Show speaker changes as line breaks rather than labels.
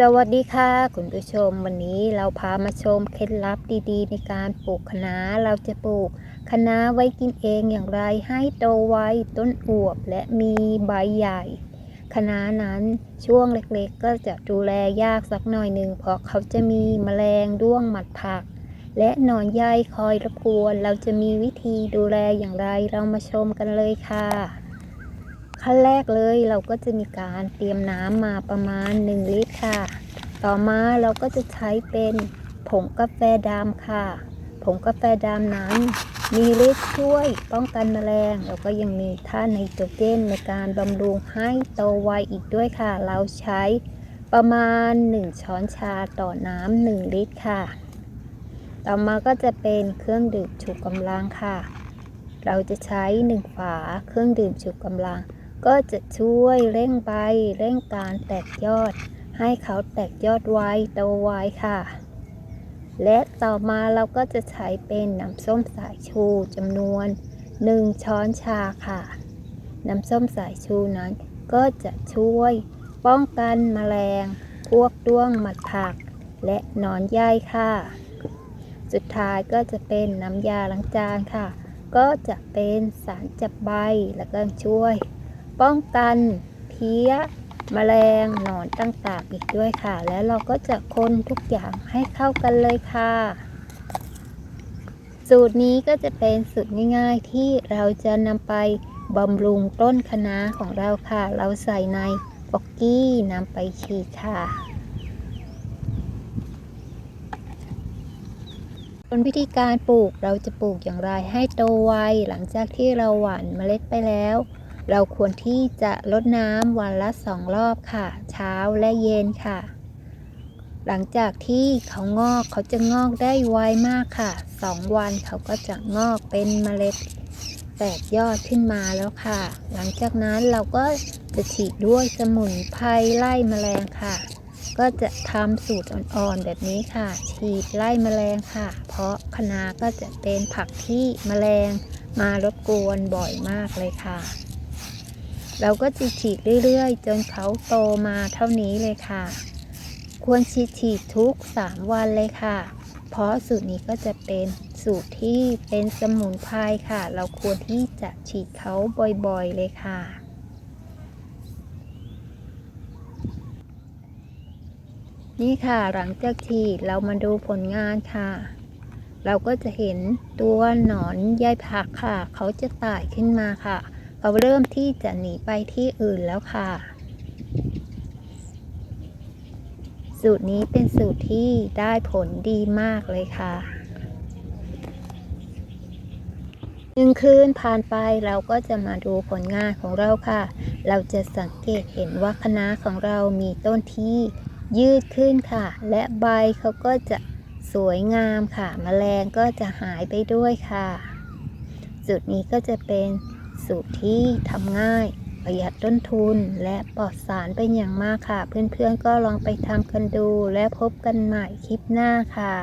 สวัสดีค่ะคุณผู้ชมวันนี้เราพามาชมเคล็ดลับดีๆ ในการปลูกคะน้าเราจะปลูกคะน้าไว้กินเองอย่างไรให้โตไวต้นอวบและมีใบใหญ่คะน้านั้นช่วงเล็กๆ ก็จะดูแลยากสักหน่อยหนึ่งเพราะเขาจะมีแมลงด้วงหมัดผัก และหนอนใยคอยรบกวน เราจะมีวิธีดูแลอย่างไรเรามาชมกันเลยค่ะ ขั้นแรกเลยเราก็จะมีการเตรียมน้ำมาประมาณ 1 ลิตรค่ะ ต่อมาเราก็จะใช้เป็นผงกาแฟดำค่ะ ผงกาแฟดำนั้น มีฤทธิ์ช่วยป้องกันแมลง แล้วก็ยังมีธาตุไนโตรเจนในการบำรุงให้โตไวอีกด้วยค่ะ เราใช้ประมาณ 1 ช้อนชาต่อน้ำ1ลิตรค่ะ ต่อมาก็จะเป็นเครื่องดื่มชูกำลังค่ะ เราจะใช้หนึ่งฝาเครื่องดื่มชูกำลัง ก็จะช่วยเร่งใบเร่งการแตกยอด ให้เขาแตกยอดไวโตไวค่ะ และต่อมาเราก็จะใช้เป็นน้ำส้มสายชูจำนวน 1 ช้อนชาค่ะ น้ำส้มสายชูนั้น ก็จะช่วยป้องกันแมลง พวกด้วงหมัดผัก และหนอนใยค่ะ สุดท้ายก็จะเป็นน้ำยาล้างจานค่ะ ก็จะเป็นสารจับใบแล้วก็ช่วย ป้องกันเพี้ยแมลงหนอนต่างๆอีกด้วยค่ะ และเราก็จะคนทุกอย่างให้เข้ากันเลยค่ะ สูตรนี้ก็จะเป็นสูตรง่ายๆที่เราจะนำไปบำรุงต้นคะน้าของเราค่ะ เราใส่ในฟอกกี้นำไปฉีดค่ะส่วนวิธีการปลูกเราจะปลูกอย่างไรให้โตไวหลังจากที่เราหว่านเมล็ดไปแล้ว เราควรที่จะลดน้ำวันละสองรอบค่ะ เช้าและเย็นค่ะ หลังจากที่เขางอกเขาจะงอกได้ไวมากค่ะสองวันเขาก็จะงอกเป็นเมล็ดแตกยอดขึ้นมาแล้วค่ะ หลังจากนั้นเราก็จะฉีดด้วยสมุนไพรไล่แมลงค่ะ ก็จะทำสูตรอ่อนๆแบบนี้ค่ะ ฉีดไล่แมลงค่ะ เพราะคะน้าก็จะเป็นผักที่แมลงมารบกวนบ่อยมากเลยค่ะ เราก็จะฉีดเรื่อยๆ จนเขาโตมาเท่านี้เลยค่ะ ควรฉีดฉีดทุก 3 วันเลยค่ะ เพราะสูตรนี้ก็จะเป็นสูตรที่เป็นสมุนไพรค่ะ เราควรที่จะฉีดเขาบ่อยๆเลยค่ะนี่ค่ะหลังจากฉีดเรามาดูผลงานค่ะ เราก็จะเห็นตัวหนอนใยผักค่ะ เขาจะไต่ขึ้นมาค่ะ เขาเริ่มที่จะหนีไปที่อื่นแล้วค่ะ สูตรนี้เป็นสูตรที่ได้ผลดีมากเลยค่ะหนึ่งคืนผ่านไปเราก็จะมาดูผลงานของเราค่ะ เราจะสังเกตเห็นว่าคณะของเรามีต้นที่ยืดขึ้นค่ะ และใบเขาก็จะสวยงามค่ะแมลงก็จะหายไปด้วยค่ะสูตรนี้ก็จะเป็น สูตรที่ทำง่าย ประหยัดต้นทุนและปลอดสารเป็นอย่างมากค่ะ เพื่อนๆก็ลองไปทำกันดูและพบกันใหม่คลิปหน้าค่ะ